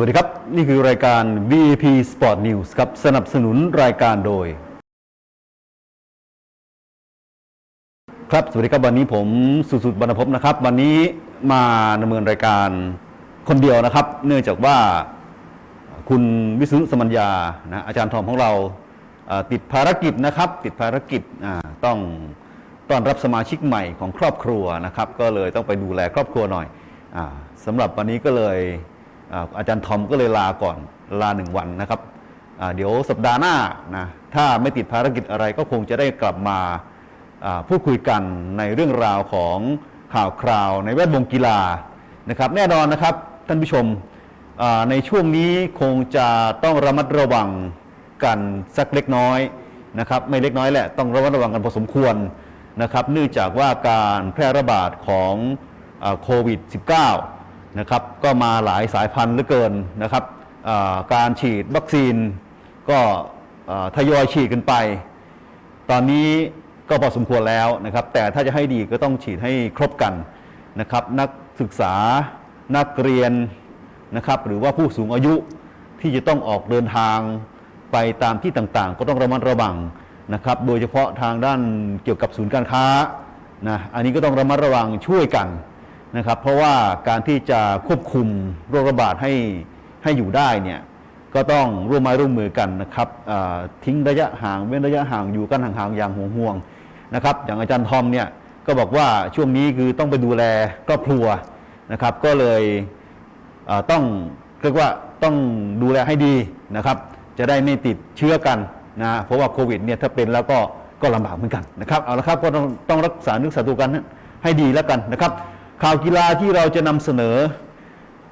วัสดีครับ นี่คือรายการ VP Sport News ครับ สนับสนุนรายการโดย ครับ สวัสดีครับ วันนี้ผมสุสุดบรรพบนะครับ วันนี้มาดำเนินรายการคนเดียวนะครับ เนื่องจากว่าคุณวิศุสมัญญานะอาจารย์ทอมของเราติดภารกิจนะครับ ติดภารกิจต้องต้อนรับสมาชิกใหม่ของครอบครัวนะครับ ก็เลยต้องไปดูแลครอบครัวหน่อยอสำหรับวันนี้ก็เลย อาจารย์ทอมก็เลยลาก่อนลาหนึ่งวันนะครับเดี๋ยวสัปดาห์หน้านะถ้าไม่ติดภารกิจอะไรก็คงจะได้กลับมาพูดคุยกันในเรื่องราวของข่าวคราวในแวดวงกีฬานะครับแน่นอนนะครับท่านผู้ชมในช่วงนี้คงจะต้องระมัดระวังกันสักเล็กน้อยนะครับไม่เล็กน้อยแหละต้องระมัดระวังกันพอสมควรนะครับเนื่องจากว่าการแพร่ระบาดของโควิด -19 นะครับก็มาหลายสายพันธุ์เหลือเกินนะครับการฉีดวัคซีนก็ทยอยฉีดกันไป ตอนนี้ก็พอสมควรแล้วนะครับ แต่ถ้าจะให้ดีก็ต้องฉีดให้ครบกันนะครับ นักศึกษานักเรียนนะครับหรือว่าผู้สูงอายุที่จะต้องออกเดินทางไปตามที่ต่างๆ ก็ต้องระมัดระวังนะครับ โดยเฉพาะทางด้านเกี่ยวกับศูนย์การค้านะอันนี้ก็ต้องระมัดระวังช่วยกัน นะครับเพราะว่าการที่จะควบคุมโรคระบาดให้ให้อยู่ได้เนี่ยก็ต้องร่วมไม้ร่วมมือกันนะครับทิ้งระยะห่างเว้นระยะห่างอยู่กันห่างๆอย่างห่วงๆนะครับอย่างอาจารย์ทอมเนี่ยก็บอกว่าช่วงนี้คือต้องไปดูแลครอบครัวนะครับ ก็เลยต้องเรียกว่าต้องดูแลให้ดีนะครับ จะได้ไม่ติดเชื้อกันนะเพราะว่าโควิดเนี่ยถ้าเป็นแล้วก็ก็ลำบากเหมือนกันนะครับเอาละครับก็ต้องต้องรักษานึกษาตัวกันให้ดีแล้วกันนะครับ ข่าวกีฬาที่เราจะนำเสนอ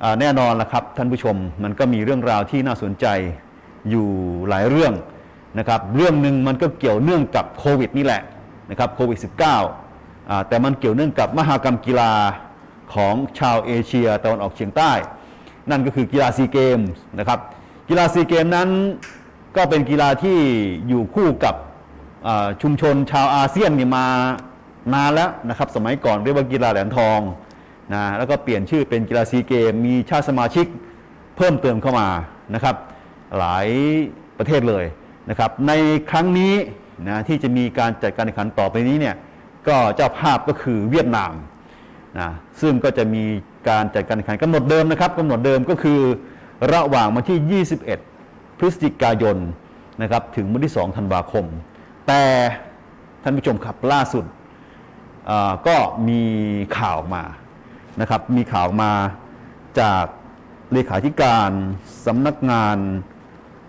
อแน่นอนละครับท่านผู้ชม มันก็มีเรื่องราวที่น่าสนใจอยู่หลายเรื่องนะครับเรื่องหนึ่งมันก็เกี่ยวเนื่องกับโควิดนี่แหละนะครับโควิด -19 อ่าแต่มันเกี่ยวเนื่องกับมหากรรมกีฬาของชาวเอเชียตะวันออกเฉียงใต้ นั่นก็คือกีฬาซีเกมส์นะครับกีฬาซีเกมนั้นก็เป็นกีฬาที่อยู่คู่กับชุมชนชาวอาเซียนเนี่ยมา นานแล้วนะครับสมัยก่อนเรียกว่ากีฬาแหลมทองนะแล้วก็เปลี่ยนชื่อเป็นกีฬาซีเกม มีชาติสมาชิกเพิ่มเติมเข้ามานะครับ หลายประเทศเลยนะครับ ในครั้งนี้นะที่จะมีการจัดการแข่งขันต่อไปนี้เนี่ยก็เจ้าภาพก็คือเวียดนามนะซึ่งก็จะมีการจัดการแข่งขันกำหนดเดิมนะครับกำหนดเดิมก็คือระหว่างวันที่ 21 พฤศจิกายนนะครับถึงวันที่ 2 ธันวาคม แต่ท่านผู้ชมครับล่าสุด ก็มีข่าวมานะครับมีข่าวมาจากเลขาธิการสำนักงาน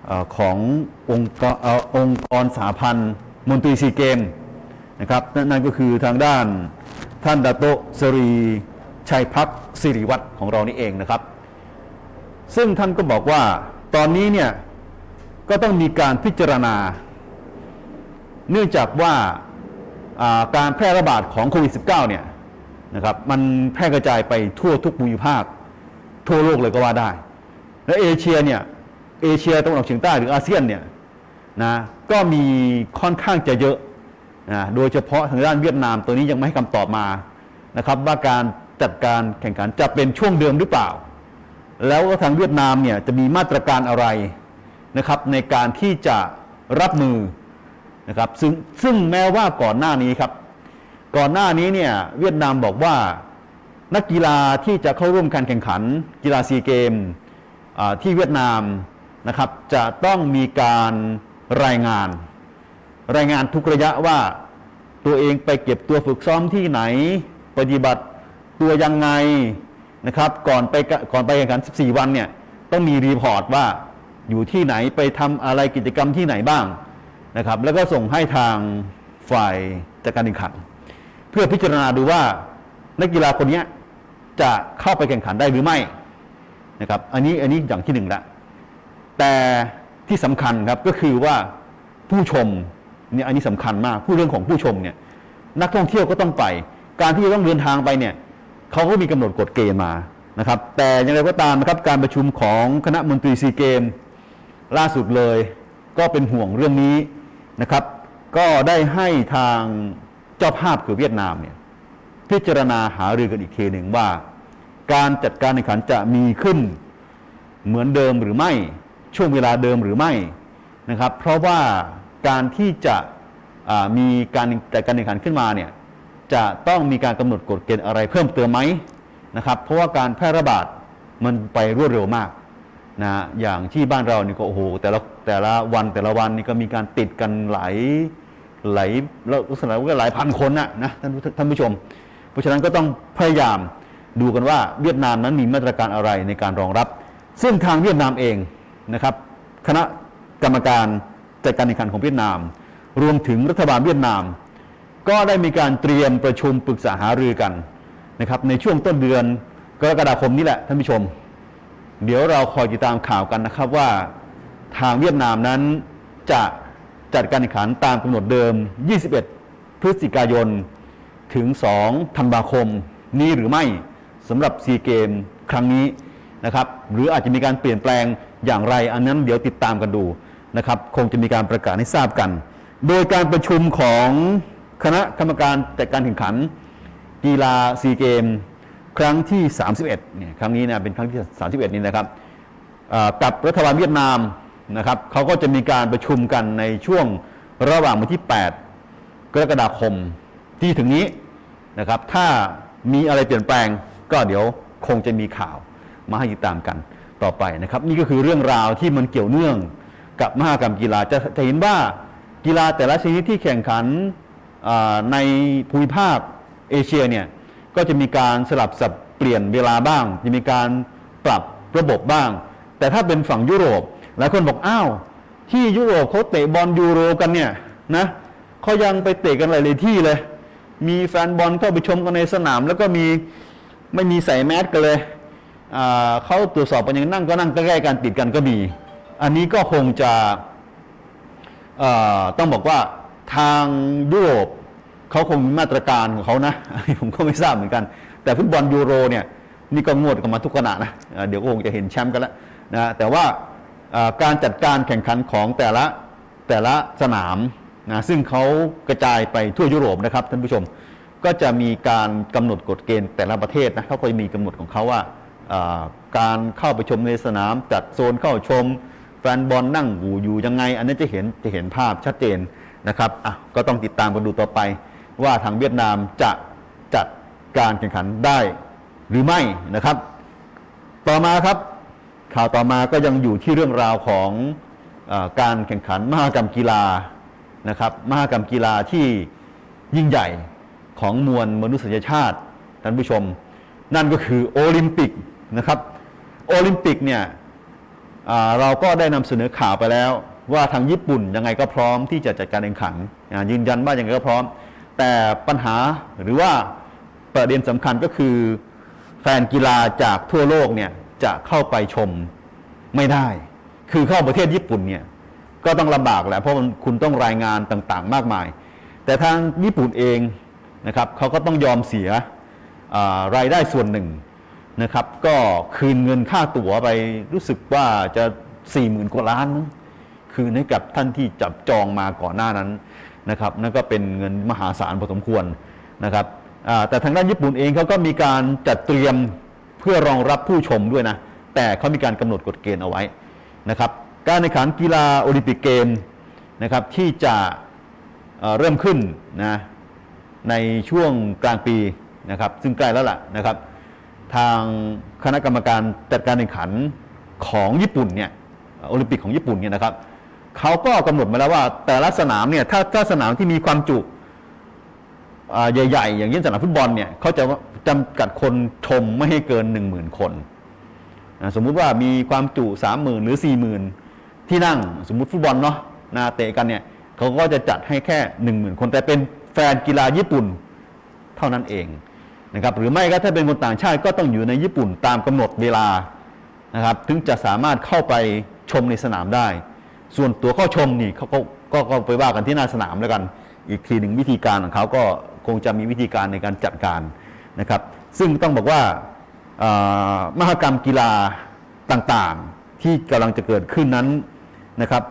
อขององค์กรเอ่อองค์กรสหพันธ์มนตรีซีเกมนะครับนั่นนั่นก็คือทางด้านท่านดาโตสรีชัยพักสิริวัตรของเรานี่เองนะครับ ซึ่งท่านก็บอกว่าตอนนี้เนี่ยก็ต้องมีการพิจารณา เนื่องจากว่า การแพร่ระบาดของโควิด -19 เนี่ยนะครับมันแพร่กระจายไปทั่วทุกภูมิภาค ทั่วโลกเลยก็ว่าได้ และเอเชียเนี่ยเอเชียตะวันออกเฉียงใต้หรืออาเซียนเนี่ยนะก็มีค่อนข้างจะเยอะนะโดยเฉพาะทางด้านเวียดนามตัวนี้ยังไม่ให้คำตอบมานะครับว่าการจัดการแข่งขันจะเป็นช่วงเดิมหรือเปล่า แล้วทางเวียดนามเนี่ยจะมีมาตรการอะไรนะครับในการที่จะรับมือ นะครับซึ่งซึ่งแม้ว่าก่อนหน้านี้ครับ ก่อนหน้านี้เนี่ยเวียดนามบอกว่านักกีฬาที่จะเข้าร่วมการแข่งขันกีฬาซีเกมที่เวียดนามนะครับจะต้องมีการรายงาน รายงานทุกระยะว่าตัวเองไปเก็บตัวฝึกซ้อมที่ไหน ปฏิบัติตัวยังไงนะครับก่อนไปกะก่อนไปแข่งขัน 14 วันเนี่ยต้องมีรีพอร์ตว่าอยู่ที่ไหนไปทำอะไรกิจกรรมที่ไหนบ้าง นะครับ แล้วก็ส่งให้ทางฝ่ายจัดการแข่งขัน เพื่อพิจารณาดูว่านักกีฬาคนนี้จะเข้าไปแข่งขันได้หรือไม่นะครับ อันนี้อันนี้อย่างที่หนึ่งละแต่ที่สำคัญครับก็คือว่าผู้ชมเนี่ยอันนี้สำคัญมากผู้เรื่องของผู้ชมเนี่ยนักท่องเที่ยวก็ต้องไป การที่จะต้องเดินทางไปเนี่ยเขาก็มีกำหนดกฎเกณฑ์มานะครับ แต่อย่างไรก็ตามนะครับการประชุมของคณะมนตรีซีเกมล่าสุดเลย ก็เป็นห่วงเรื่องนี้ นะครับ ก็ได้ให้ทางเจ้าภาพคือเวียดนามเนี่ยพิจารณาหารือกันอีกทีหนึ่งว่า การจัดการแข่งขันจะมีขึ้นเหมือนเดิมหรือไม่ช่วงเวลาเดิมหรือไม่นะครับ เพราะว่าการที่จะมีการจัดการแข่งขันขึ้นมาเนี่ยจะต้องมีการกำหนดกฎเกณฑ์อะไรเพิ่มเติมไหมนะครับ เพราะว่าการแพร่ระบาดมันไปรวดเร็วมาก นะอย่างที่บ้านเรานี่ก็โอ้โหแต่ละแต่ละวันแต่ละวันนี่ก็มีการติดกันหลายหลายลักษณะว่าหลายพันคนนะนะท่านผู้ท่านผู้ชม เพราะฉะนั้นก็ต้องพยายามดูกันว่าเวียดนามนั้นมีมาตรการอะไรในการรองรับ ซึ่งทางเวียดนามเองนะครับ คณะกรรมการจัดการแข่งขันของเวียดนาม รวมถึงรัฐบาลเวียดนาม ก็ได้มีการเตรียมประชุมปรึกษาหารือกันนะครับในช่วงต้นเดือนกรกฎาคมนี้แหละท่านผู้ชม เดี๋ยวเราคอยติดตามข่าวกันนะครับว่าทางเวียดนามนั้นจะจัดการแข่งขันตามกำหนดเดิม 21 พฤศจิกายน ถึง 2 ธันวาคม นี้หรือไม่สำหรับซีเกมครั้งนี้นะครับ หรืออาจจะมีการเปลี่ยนแปลงอย่างไร อันนั้นเดี๋ยวติดตามกันดูนะครับ คงจะมีการประกาศให้ทราบกัน โดยการประชุมของคณะกรรมการจัดการแข่งขัน กีฬาซีเกม ครั้งที่ 31เนี่ยครั้งนี้นะเป็นครั้งที่ 31 นี้นะครับกับรัฐบาลเวียดนามนะครับเขาก็จะมีการประชุมกันในช่วงระหว่างวันที่ 8 กรกฎาคมที่ถึงนี้นะครับ ถ้ามีอะไรเปลี่ยนแปลงก็เดี๋ยวคงจะมีข่าวมาให้ติดตามกันต่อไปนะครับ นี่ก็คือเรื่องราวที่มันเกี่ยวเนื่องกับมหกรรมกีฬาจะจะเห็นว่ากีฬาแต่ละชนิดที่แข่งขันในภูมิภาคเอเชียเนี่ย ก็จะมีการสลับสับเปลี่ยนเวลาบ้าง จะมีการปรับระบบบ้าง แต่ถ้าเป็นฝั่งยุโรปหลายคนบอกอ้าวที่ยุโรปเขาเตะบอลยูโรกันเนี่ยนะเขายังไปเตะกันหลายๆที่เลย มีแฟนบอลเข้าไปชมกันในสนาม แล้วก็มีไม่มีใส่แมสกันเลยเขาตรวจสอบกันยังนั่งก็นั่งใกล้ๆกันติดกันก็มี อันนี้ก็คงจะต้องบอกว่าทางยุโรป เขาคงมีมาตรการของเขานะ ผมก็ไม่ทราบเหมือนกัน แต่ฟุตบอลยูโรเนี่ยนี่ก็งวดกันมาทุกขณะนะเดี๋ยวก็คงจะเห็นแชมป์กันแล้วนะแต่ว่าการจัดการแข่งขันของแต่ละแต่ละสนามนะซึ่งเขากระจายไปทั่วยุโรปนะครับท่านผู้ชมก็จะมีการกำหนดกฎเกณฑ์แต่ละประเทศนะเขาก็จะมีกำหนดของเขาว่าอ่าการเข้าไปชมในสนามจัดโซนเข้าชมแฟนบอลนั่งอยู่อยู่ยังไง อันนี้จะเห็นจะเห็นภาพชัดเจนนะครับอะก็ต้องติดตามกันดูต่อไป ว่าทางเวียดนามจะจัดการแข่งขันได้หรือไม่นะครับ ต่อมาครับข่าวต่อมาก็ยังอยู่ที่เรื่องราวของอการแข่งขันมหกรรมกีฬานะครับมหกรรมกีฬาที่ยิ่งใหญ่ของมวลมนุษยชาติท่านผู้ชม นั่นก็คือโอลิมปิกนะครับโอลิมปิกเนี่ยเราก็ได้นำเสนอข่าวไปแล้ว ว่าทางญี่ปุ่นยังไงก็พร้อมที่จะจัดการแข่งขันยืนยันว่ายังไงก็พร้อม แต่ปัญหาหรือว่าประเด็นสำคัญก็คือ แฟนกีฬาจากทั่วโลกเนี่ยจะเข้าไปชมไม่ได้ คือเข้าประเทศญี่ปุ่นเนี่ยก็ต้องลำบากแหละเพราะมันคุณต้องรายงานต่างๆ มากมาย แต่ทางญี่ปุ่นเองนะครับเขาก็ต้องยอมเสียรายได้ส่วนหนึ่งนะครับ ก็คืนเงินค่าตั๋วไปรู้สึกว่าจะ4ี่หมื่นกว่าล้านมั้งคืนให้กับท่านที่จับจองมาก่อนหน้านั้น นะครับนั่นก็เป็นเงินมหาศาลพอสมควรนะครับแต่ทางด้านญี่ปุ่นเองเขาก็มีการจัดเตรียมเพื่อรองรับผู้ชมด้วยนะแต่เขามีการกำหนดกฎเกณฑ์เอาไว้นะครับการแข่งขันกีฬาโอลิมปิกเกมนะครับที่จะเเริ่มขึ้นนะในช่วงกลางปีนะครับซึ่งใกล้แล้วล่ะนะครับทางคณะกรรมการจัดการแข่งขันของญี่ปุ่นเนี่ยโอลิมปิกของญี่ปุ่นเนี่ยนะครับ เขาก็กำหนดมาแล้วว่า แต่ละสนามเนี่ยถ้าถ้าสนามที่มีความจุใหญ่ๆ อย่างเช่นสนามฟุตบอลเนี่ยเขาจะจำกัดคนชมไม่ให้เกิน 1 0,000 คนนะสมมุติว่ามีความจุ 30,000 หรือ 40,000 ที่นั่งสมมุติฟุตบอลเนาะนาเตะกันเนี่ยเขาก็จะจัดให้แค่ 10,000 คนแต่เป็นแฟนกีฬาญี่ปุ่นเท่านั้นเองนะครับหรือไม่ก็ถ้าเป็นคนต่างชาติก็ต้องอยู่ในญี่ปุ่นตามกำหนดเวลานะครับถึงจะสามารถเข้าไปชมในสนามได้ ส่วนตัวเข้าชมนี่เขาก็ก็ก็ไปว่ากันที่หน้าสนามแล้วกัน อีกทีหนึ่งวิธีการของเขาก็คงจะมีวิธีการในการจัดการนะครับ ซึ่งต้องบอกว่าอ่ามหกรรมกีฬาต่างๆ ที่กำลังจะเกิดขึ้นนั้นนะครับ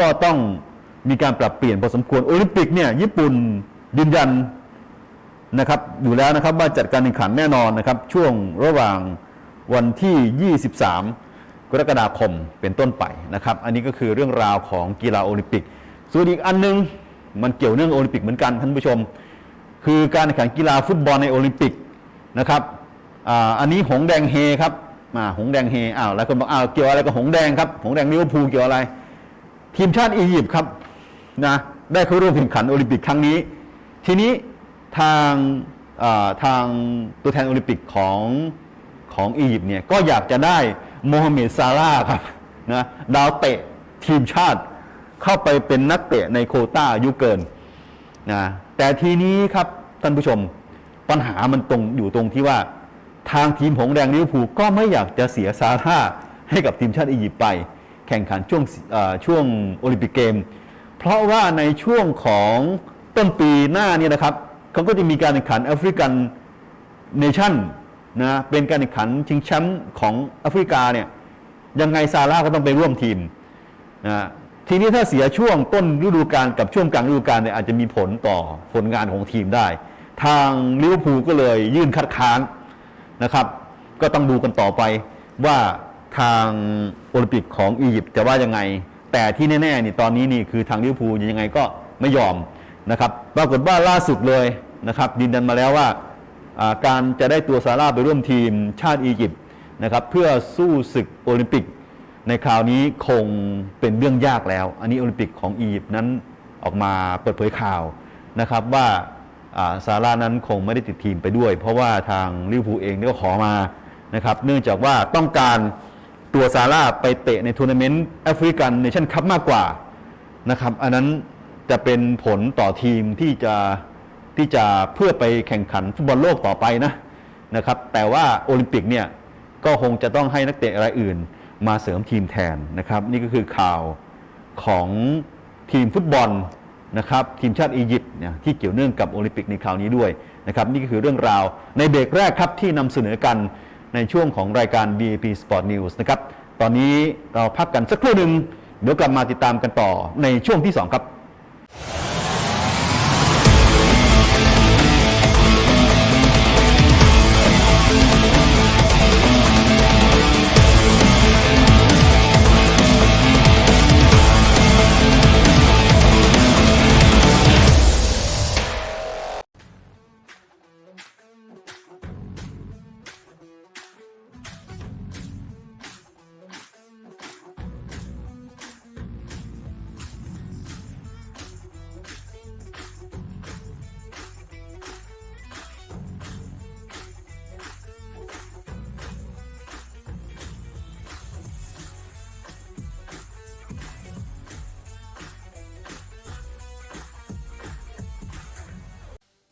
ก็ต้องมีการปรับเปลี่ยนพอสมควรโอลิมปิกเนี่ยญี่ปุ่นยืนยันนะครับอยู่แล้วนะครับว่าจัดการแข่งขันแน่นอนนะครับ ช่วงระหว่างวันที่ 23 กรกฎาคมเป็นต้นไปนะครับ อันนี้ก็คือเรื่องราวของกีฬาโอลิมปิก ส่วนอีกอันหนึงมันเกี่ยวเนื่องโอลิมปิกเหมือนกันท่านผู้ชม คือการแข่งกีฬาฟุตบอลในโอลิมปิกนะครับอ,อันนี้หงแดงเฮครับอ่าหงแดงเฮอ้าวแล้วคนบอกอ้าวเกี่ยวอะไรกับหงแดงครับหงแดงลิเวอร์พูลเกี่ยวอะไร ทีมชาติอียิปต์ครับนะได้เข้าร่วมแข่งขันโอลิมปิกครั้งนี้ ทีนี้ทางทางตัวแทนโอลิมปิกของของอียิปต์เนี่ยก็อยากจะได้ โมฮัมเหม็ดซาร่าครับนะดาวเตะทีมชาติ เข้าไปเป็นนักเตะในโคต้าอายุเกินนะแต่ทีนี้ครับท่านผู้ชมปัญหามันตรงอยู่ตรงที่ว่าทางทีมหงแดงลิเวอร์พูลก็ไม่อยากจะเสียซาร่าให้กับทีมชาติอียิปต์ไป แข่งขันช่วงช่วงโอลิมปิกเกม เพราะว่าในช่วงของต้นปีหน้านี่นะครับเขาก็จะมีการแข่งขันแอฟริกันเนชั่น นะเป็นการแข่งขันชิงแชมป์ของแอฟริกาเนี่ยยังไงซาร่าก็ต้องไปร่วมทีมนะทีนี้ถ้าเสียช่วงต้นฤดูกาลกับช่วงกลางฤดูกาลเนี่ยอาจจะมีผลต่อผลงานของทีมได้ ทางลิเวอร์พูลก็เลยยื่นคัดค้านนะครับ ก็ต้องดูกันต่อไปว่าทางโอลิมปิกของอียิปต์จะว่ายังไง แต่ที่แน่ๆนี่ตอนนี้นี่คือทางลิเวอร์พูลยังไงก็ไม่ยอมนะครับปรากฏว่าล่าสุดเลยนะครับยืนยันมาแล้วว่าอ่า การจะได้ตัวซาร่าไปร่วมทีมชาติอียิปต์นะครับเพื่อสู้ศึกโอลิมปิก ในคราวนี้คงเป็นเรื่องยากแล้ว อันนี้โอลิมปิกของอียิปต์นั้นออกมาเปิดเผยข่าวนะครับว่าซาร่านั้นคงไม่ได้ติดทีมไปด้วย เพราะว่าทางลิเวอร์พูลเองก็ขอมานะครับเนื่องจากว่าต้องการตัวซาร่าไปเตะในทัวร์นาเมนต์แอฟริกันเนชั่นคัพมากกว่านะครับอันนั้นจะเป็นผลต่อทีมที่จะ ที่จะเพื่อไปแข่งขันฟุตบอลโลกต่อไปนะนะครับ แต่ว่าโอลิมปิกเนี่ยก็คงจะต้องให้นักเตะรายอื่น มาเสริมทีมแทนนะครับ นี่ก็คือข่าวของทีมฟุตบอลนะครับทีมชาติอียิปต์เนี่ยที่เกี่ยวเนื่องกับโอลิมปิกในคราวนี้ด้วยนะครับนี่ก็คือเรื่องราวในเบรกแรกครับที่นำเสนอกันในช่วงของรายการ BAP Sport News นะครับตอนนี้เราพักกันสักครู่หนึ่งเดี๋ยวกลับมาติดตามกันต่อในช่วงที่ 2 ครับ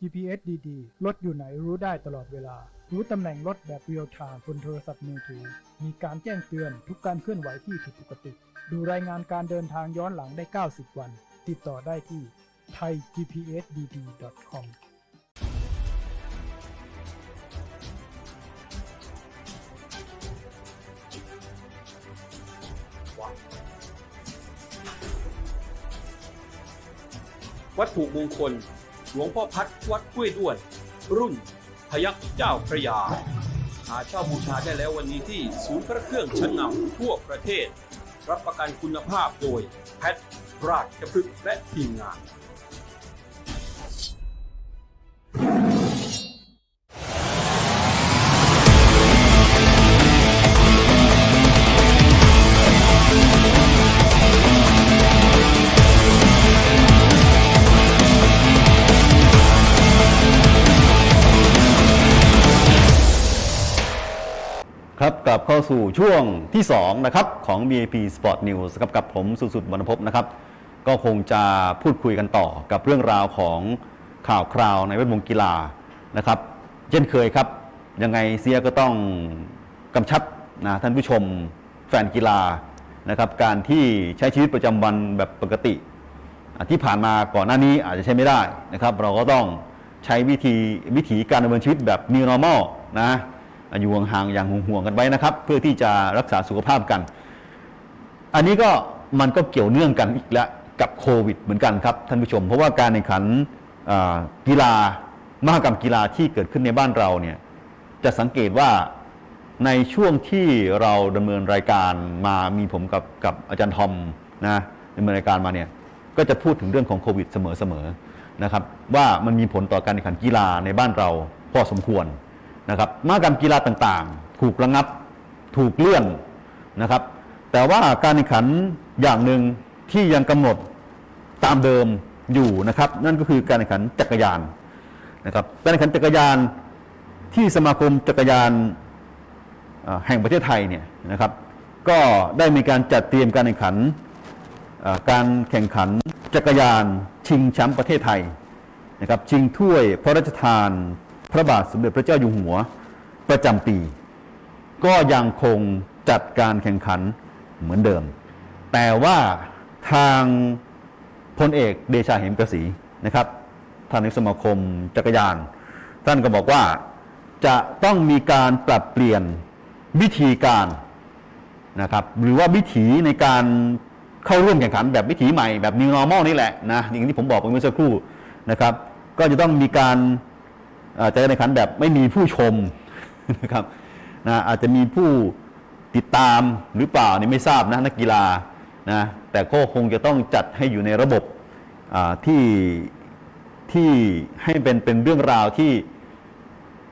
GPS ดีๆ รถอยู่ไหนรู้ได้ตลอดเวลา รู้ตำแหน่งรถแบบเรียลไทม์บนโทรศัพท์มือถือ มีการแจ้งเตือนทุกการเคลื่อนไหวที่ผิดปกติ ดูรายงานการเดินทางย้อนหลังได้ 90 วัน ติดต่อได้ที่ thaigpsdd.com วัตถุมงคล หลวงพ่อพัดวัดกล้วยด้วน รุ่น พยักเจ้าพระยา หาเช่าบูชาได้แล้ววันนี้ที่ศูนย์พระเครื่องชั้นนำทั่วประเทศ รับประกันคุณภาพโดยแพทย์ราชพฤกษ์และทีมงาน เข้าสู่ช่วงที่ 2 นะครับ ของ BAP Sport News ครับกับผมสุสุดวรรณพบนะครับ ก็คงจะพูดคุยกันต่อกับเรื่องราวของข่าวคราวในแวดวงกีฬานะครับ เช่นเคยครับ ยังไงเสียก็ต้องกำชับนะท่านผู้ชมแฟนกีฬานะครับ การที่ใช้ชีวิตประจำวันแบบปกติ ที่ผ่านมาก่อนหน้านี้อาจจะใช้ไม่ได้นะครับ เราก็ต้องใช้วิธีวิธีการดำเนินชีวิตแบบ new normal นะ อยู่ห่างๆอย่างห่วงๆกันไว้นะครับ เพื่อที่จะรักษาสุขภาพกัน อันนี้ก็มันก็เกี่ยวเนื่องกันอีกแล้วกับโควิดเหมือนกันครับท่านผู้ชม เพราะว่าการแข่งขันกีฬามหกรรมกีฬาที่เกิดขึ้นในบ้านเราเนี่ยจะสังเกตว่าในช่วงที่เราดำเนินรายการมามีผมกับกับอาจารย์ทอมนะดำเนินรายการมาเนี่ยก็จะพูดถึงเรื่องของโควิดเสมอๆนะครับว่ามันมีผลต่อการแข่งขันกีฬาในบ้านเราพอสมควร นะครับมหกรรมกีฬาต่างๆ ถูกระงับถูกเลื่อนนะครับ แต่ว่าการแข่งขันอย่างหนึ่งที่ยังกำหนดตามเดิมอยู่นะครับ นั่นก็คือการแข่งขันจักรยานนะครับการแข่งขันจักรยานที่สมาคมจักรยานแห่งประเทศไทยเนี่ยนะครับ ก็ได้มีการจัดเตรียมการแข่งขันการแข่งขันจักรยานชิงแชมป์ประเทศไทยนะครับชิงถ้วยพระราชทาน พระบาทสมเด็จพระเจ้าอยู่หัวประจำปี ก็ยังคงจัดการแข่งขันเหมือนเดิม แต่ว่าทางพลเอกเดชาเหมกระสีนะครับท่านนายกสมาคมจักรยาน ท่านก็บอกว่าจะต้องมีการปรับเปลี่ยนวิธีการนะครับหรือว่าวิถีในการเข้าร่วมแข่งขันแบบวิถีใหม่แบบ new normal นี่แหละนะอย่างที่ผมบอกไปเมื่อสักครู่นะครับ ก็จะต้องมีการ อ่อจัดการแข่งขันแบบไม่มีผู้ชมนะครับนะอาจจะมีผู้ติดตามหรือเปล่านี่ไม่ทราบนะนักกีฬานะแต่ก็คงจะต้องจัดให้อยู่ในระบบอ่าที่ที่ให้เป็นเป็นเรื่องราวที่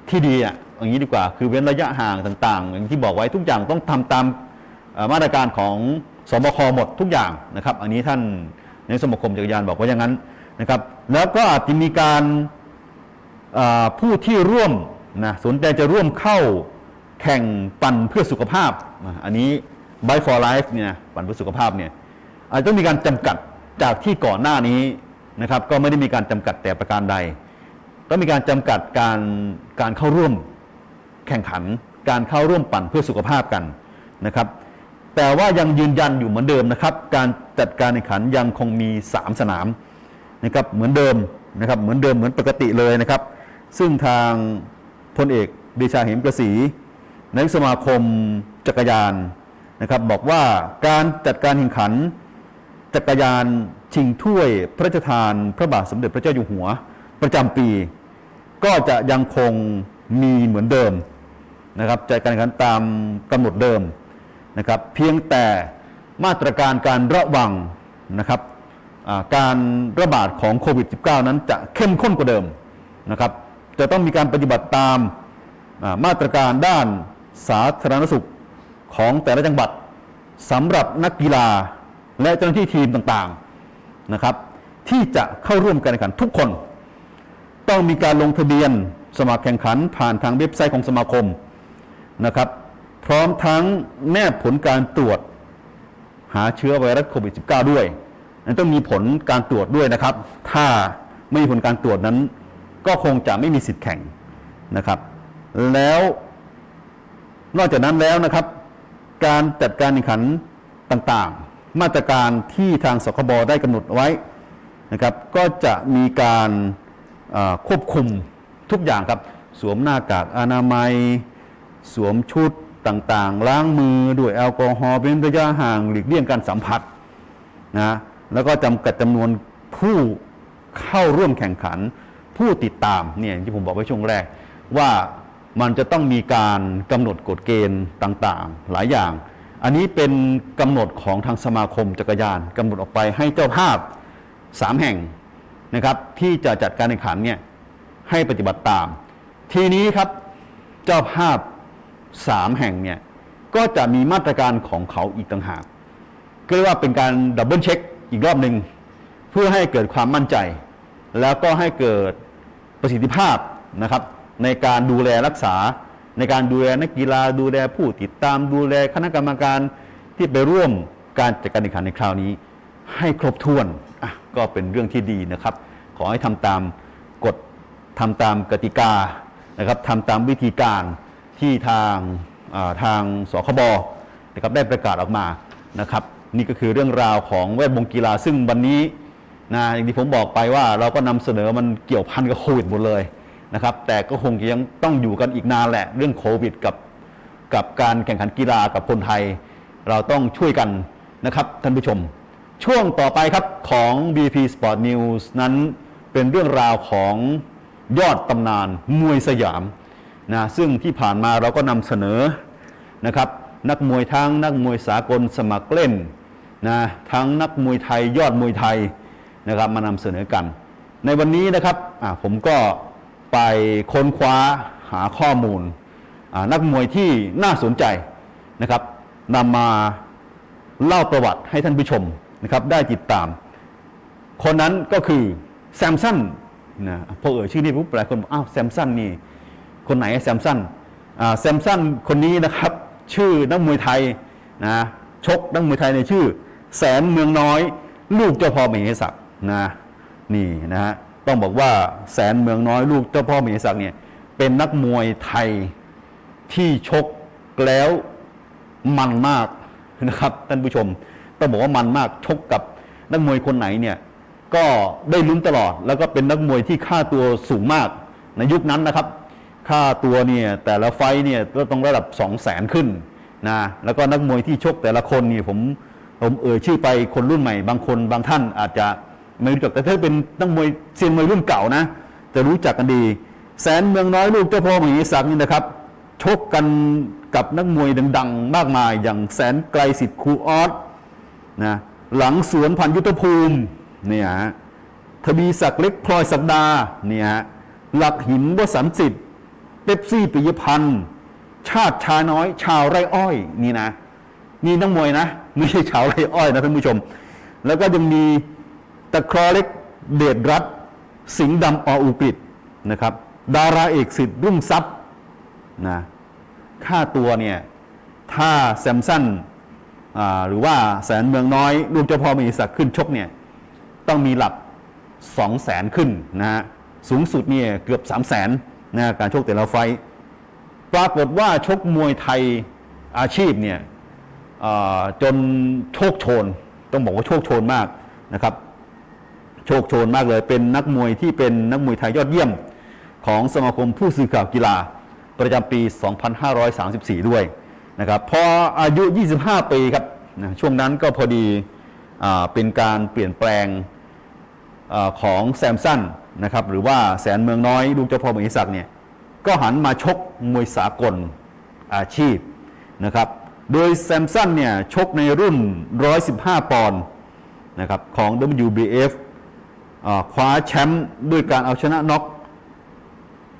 ที่ดีอะอย่างนี้ดีกว่า คือเว้นระยะห่างต่างๆ อย่างที่บอกไว้ทุกอย่างต้องทำตามมาตรการของสบคหมดทุกอย่างนะครับ อันนี้ท่านในสมาคมจักรยานบอกว่าอย่างนั้นนะครับ แล้วก็อาจจะมีการ ผู้ที่ร่วมนะสนใจจะร่วมเข้าแข่งปั่นเพื่อสุขภาพ อันนี้ Bike for Life เนี่ยปั่นเพื่อสุขภาพเนี่ยอาจจะต้องมีการจำกัดจากที่ก่อนหน้านี้นะครับก็ไม่ได้มีการจำกัดแต่ประการใด ต้องมีการจำกัดการการเข้าร่วมแข่งขัน การเข้าร่วมปั่นเพื่อสุขภาพกันนะครับ แต่ว่ายังยืนยันอยู่เหมือนเดิมนะครับ การจัดการแข่งขันยังคงมี 3 สนามนะครับเหมือนเดิมนะครับเหมือนเดิมเหมือนปกติเลยนะครับ ซึ่งทางพลเอกเดชาเหมกระสีนายกสมาคมจักรยานนะครับบอกว่าการจัดการแข่งขันจักรยานชิงถ้วยพระราชทานพระบาทสมเด็จพระเจ้าอยู่หัวประจำปี ก็จะยังคงมีเหมือนเดิมนะครับจัดการแข่งขันตามกำหนดเดิมนะครับเพียงแต่มาตรการการระวังนะครับการระบาดของโควิด -19 นั้นจะเข้มข้นกว่าเดิมนะครับ จะต้องมีการปฏิบัติตามมาตรการด้านสาธารณสุขของแต่ละจังหวัดสำหรับนักกีฬาและเจ้าหน้าที่ทีมต่างๆนะครับ ที่จะเข้าร่วมการแข่งขันทุกคน ต้องมีการลงทะเบียนสมัครแข่งขันผ่านทางเว็บไซต์ของสมาคมนะครับ พร้อมทั้งแนบผลการตรวจหาเชื้อไวรัสโควิด -19 ด้วยนั้นต้องมีผลการตรวจด้วยนะครับ ถ้าไม่มีผลการตรวจนั้น ก็คงจะไม่มีสิทธิ์แข่งนะครับ แล้วนอกจากนั้นแล้วนะครับ การจัดการแข่งขันต่างๆ มาตรการที่ทางสคบได้กำหนดไว้นะครับ ก็จะมีการควบคุมทุกอย่างครับ สวมหน้ากากอนามัย สวมชุดต่างๆ ล้างมือด้วยแอลกอฮอล์เป็นระยะห่างหลีกเลี่ยงการสัมผัสนะแล้วก็จำกัดจำนวนผู้เข้าร่วมแข่งขัน ผู้ติดตามเนี่ยที่ผมบอกไว้ช่วงแรก ว่ามันจะต้องมีการกำหนดกฎเกณฑ์ต่างๆ หลายอย่าง อันนี้เป็นกำหนดของทางสมาคมจักรยานกำหนดออกไปให้เจ้าภาพสามแห่งนะครับ ที่จะจัดการแข่งขันเนี่ยให้ปฏิบัติตาม ทีนี้ครับเจ้าภาพสามแห่งเนี่ยก็จะมีมาตรการของเขาอีกต่างหากก็เรียกว่าเป็นการดับเบิลเช็คอีกรอบหนึ่งเพื่อให้เกิดความมั่นใจ แล้วก็ให้เกิด ประสิทธิภาพนะครับในการดูแลรักษา ในการดูแลนักกีฬาดูแลผู้ติดตามดูแลคณะกรรมการที่ไปร่วมการจัดการแข่งขันในคราวนี้ ให้ครบถ้วนก็เป็นเรื่องที่ดีนะครับ ขอให้ทำตามกฎทำตามกติกานะครับทำตามวิธีการที่ทางาทางสคบนะครับได้ประกาศออกมานะครับ นี่ก็คือเรื่องราวของแวดวงกีฬาซึ่งวันนี้ นะอย่างที่ผมบอกไปว่าเราก็นำเสนอมันเกี่ยวพันกับโควิดหมดเลยนะครับ แต่ก็คงยังต้องอยู่กันอีกนานแหละเรื่องโควิดกับกับการแข่งขันกีฬากับคนไทย เราต้องช่วยกันนะครับท่านผู้ชม ช่วงต่อไปครับของ BP Sport News นั้นเป็นเรื่องราวของยอดตำนานมวยสยามนะซึ่งที่ผ่านมาเราก็นำเสนอนะครับนักมวยทั้งนักมวยสากลสมัครเล่นนะทั้งนักมวยไทยยอดมวยไทย นะครับมานำเสนอกัน ในวันนี้นะครับผมก็ไปค้นคว้าหาข้อมูลนักมวยที่น่าสนใจนะครับนำมาเล่าประวัติให้ท่านผู้ชมนะครับได้ติดตาม คนนั้นก็คือแซมสันนะพอเอ่ยชื่อนี้ปุ๊บหลายคนบอกอ้าวแซมสันนี่คนไหนแซมสันแซมสันคนนี้นะครับชื่อนักมวยไทยนะชกนักมวยไทยในชื่อ แสนเมืองน้อย ลูกเจ้าพ่อเมเหศักดิ์ นะนี่นะฮะต้องบอกว่าแสนเมืองน้อยลูกเจ้าพ่อมเหศักดิ์เนี่ยเป็นนักมวยไทยที่ชกแล้วมันมากนะครับท่านผู้ชม ต้องบอกว่ามันมากชกกับนักมวยคนไหนเนี่ยก็ได้ลุ้นตลอด แล้วก็เป็นนักมวยที่ค่าตัวสูงมากในยุคนั้นนะครับ ค่าตัวเนี่ยแต่ละไฟเนี่ยก็ต้องระดับ 2 0 0แสนขึ้นนะแล้วก็นักมวยที่ชกแต่ละคนนี่ผมผมเอ่ยชื่อไปคนรุ่นใหม่ บางคนบางท่านอาจจะ ไม่รู้จักแต่ถ้าเป็นนักมวยเซียนมวยรุ่นเก่านะ จะรู้จักกันดี แสนเมืองน้อยลูกเจ้าพ่อมหิศักดิ์นี่นะครับชกกันกับนักมวยดัง ๆ มากมาย อย่างแสนไกลสิทธิ์ครูออสนะหลังสวนพันยุทธภูมิเนี่ยฮะทวีศักดิ์เล็กพลอยสักดาเนี่ยฮะหลักหินวสันสิทธิ์เป๊ปซี่ปิยพันธ์ชาติชาน้อย ชาวไร่อ้อยนี่นะนี่นักมวยนะ ไม่ใช่ชาวไร่อ้อยนะท่านผู้ชม แล้วก็ยังมี ตะครอเล็กเดชรัตสิงห์ดำออุกฤษนะครับ ดาราเอกสิทธิ์รุ่งทรัพย์นะค่าตัวเนี่ยถ้าแซมสันหรือว่าแสนเมืองน้อยลูกเจ้าพ่อมีศักดิ์ขึ้นชกเนี่ยต้องมีหลัก2 0 0แสนขึ้นนะฮะสูงสุดเนี่ยเกือบ3 0 0แสนนะการชกแต่ละไฟ ปรากฏว่าชกมวยไทยอาชีพเนี่ยจนโชคโชน ต้องบอกว่าโชคโชนมากนะครับ โชคโชนมากเลย เป็นนักมวยที่เป็นนักมวยไทยยอดเยี่ยมของสมาคมผู้สื่อข่าวกีฬาประจำปี 2534 ด้วยนะครับพออายุ 25 ปีครับนะช่วงนั้นก็พอดีอเป็นการเปลี่ยนแปลงอของแซมสันนะครับหรือว่าแสนเมืองน้อยลูกเจ้าพ่อมหิศักเนี่ยก็หันมาชกมวยสากลอาชีพนะครับโดยแซมสันเนี่ยชกในรุ่น 115 ปอนด์นะครับของ WBF อ่า คว้าแชมป์ด้วยการเอาชนะน็อก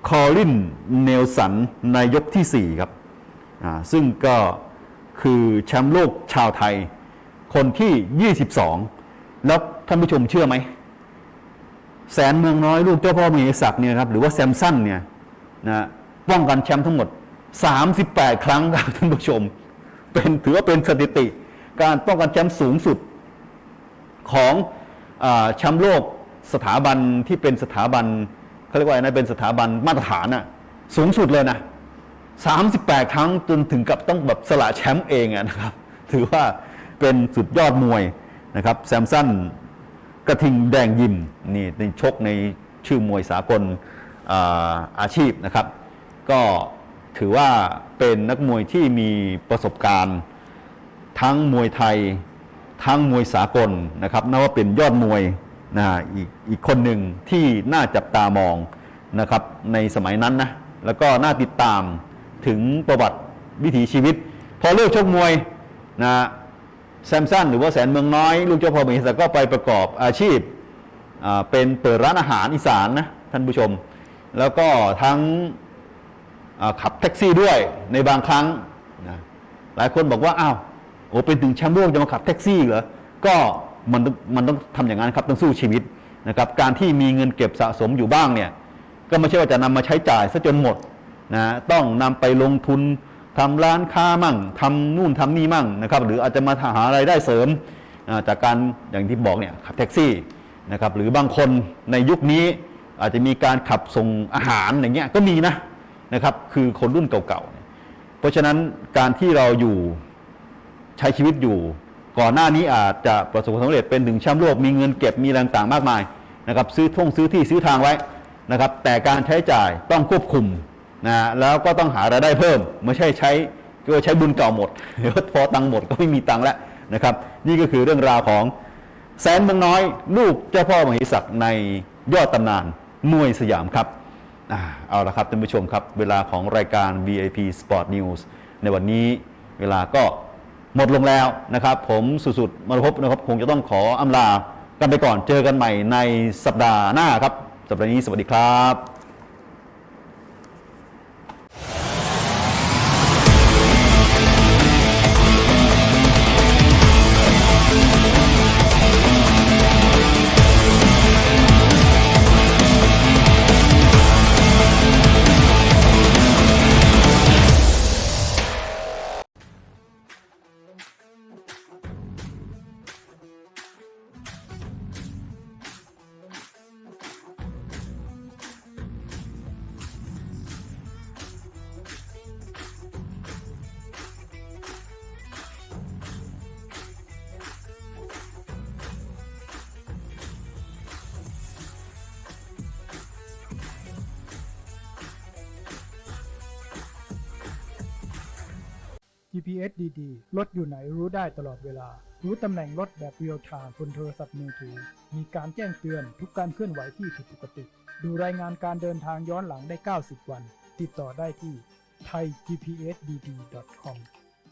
คอลินเนลสันในยกที่ 4 ครับซึ่งก็คือแชมป์โลกชาวไทย คนที่ 22 แล้วท่านผู้ชมเชื่อไหม แสนเมืองน้อยลูกเจ้าพ่อมีศักดิ์เนี่ยครับหรือว่าแซมสันเนี่ยนะป้องกันแชมป์ทั้งหมด 38 ครั้งครับท่านผู้ชม เป็นถือว่าเป็นสถิติ การป้องกันแชมป์สูงสุดของอแชมป์โลก สถาบันที่เป็นสถาบันเขาเรียกว่าอะไรนะเป็นสถาบันมาตรฐานน่ะสูงสุดเลยนะ38ครั้งจนถึงกับต้องแบบสละแชมป์เองอะนะครับ ถือว่าเป็นสุดยอดมวยนะครับแซมสันกระทิงแดงยิมนี่ในชกในชื่อมวยสากลอาอาชีพนะครับ ก็ถือว่าเป็นนักมวยที่มีประสบการณ์ ทั้งมวยไทย ทั้งมวยสากลนะครับนับว่าเป็นยอดมวย นะอีกอีกคนหนึ่งที่น่าจับตามองนะครับในสมัยนั้นนะแล้วก็น่าติดตามถึงประวัติวิถีชีวิต พอเลิกชกมวยนะแซมสันหรือว่าแสนเมืองน้อย ลูกเจ้าพ่อเมืองก็ไปประกอบอาชีพเป็นเปิดร้านอาหารอีสานนะท่านผู้ชม แล้วก็ทั้งขับแท็กซี่ด้วยในบางครั้งนะหลายคนบอกว่าอ้าวโอ้เป็นถึงแชมป์โลกจะมาขับแท็กซี่เหรอก็ มันต้องมันต้องทำอย่างนั้นครับต้องสู้ชีวิตนะครับ การที่มีเงินเก็บสะสมอยู่บ้างเนี่ยก็ไม่ใช่ว่าจะนำมาใช้จ่ายซะจนหมดนะต้องนำไปลงทุนทำร้านค้ามั่งทำนู่นทำนี่มั่งนะครับ หรืออาจจะมาหารายได้เสริมจากการอย่างที่บอกเนี่ยขับแท็กซี่นะครับหรือบางคนในยุคนี้อาจจะมีการขับส่งอาหารอย่างเงี้ยก็มีนะนะครับ คือคนรุ่นเก่าๆ เพราะฉะนั้นการที่เราอยู่ใช้ชีวิตอยู่ ก่อนหน้านี้อาจจะประสบความสำเร็จเป็นถึงแชมป์โลกมีเงินเก็บมีแรงต่างมากมายนะครับซื้อท่งซื้อที่ซื้อทางไว้นะครับแต่การใช้จ่ายต้องควบคุมนะแล้วก็ต้องหารายได้เพิ่ม ไม่ใช่ใช้ก็ใช้บุญเก่าหมดเดี๋ยวพอตังหมดก็ไม่มีตังแล้วนะครับ นี่ก็คือเรื่องราวของแสนเมืองน้อย ลูกเจ้าพ่อมหิศักในยอดตำนานมวยสยามครับเอาละครับท่านผู้ชมครับ เวลาของรายการ VIP Sport News ในวันนี้เวลาก็ หมดลงแล้วนะครับ ผมสุดๆมรพบนะครับคงจะต้องขออำลากันไปก่อนเจอกันใหม่ในสัปดาห์หน้าครับ สัปดาห์นี้สวัสดีครับ GPS ดีๆ รถอยู่ไหนรู้ได้ตลอดเวลา รู้ตำแหน่งรถแบบเรียลไทม์บนโทรศัพท์มือถือ มีการแจ้งเตือนทุกการเคลื่อนไหวที่ผิดปกติ ดูรายงานการเดินทางย้อนหลังได้ 90 วัน ติดต่อได้ที่ thaigpsdd.com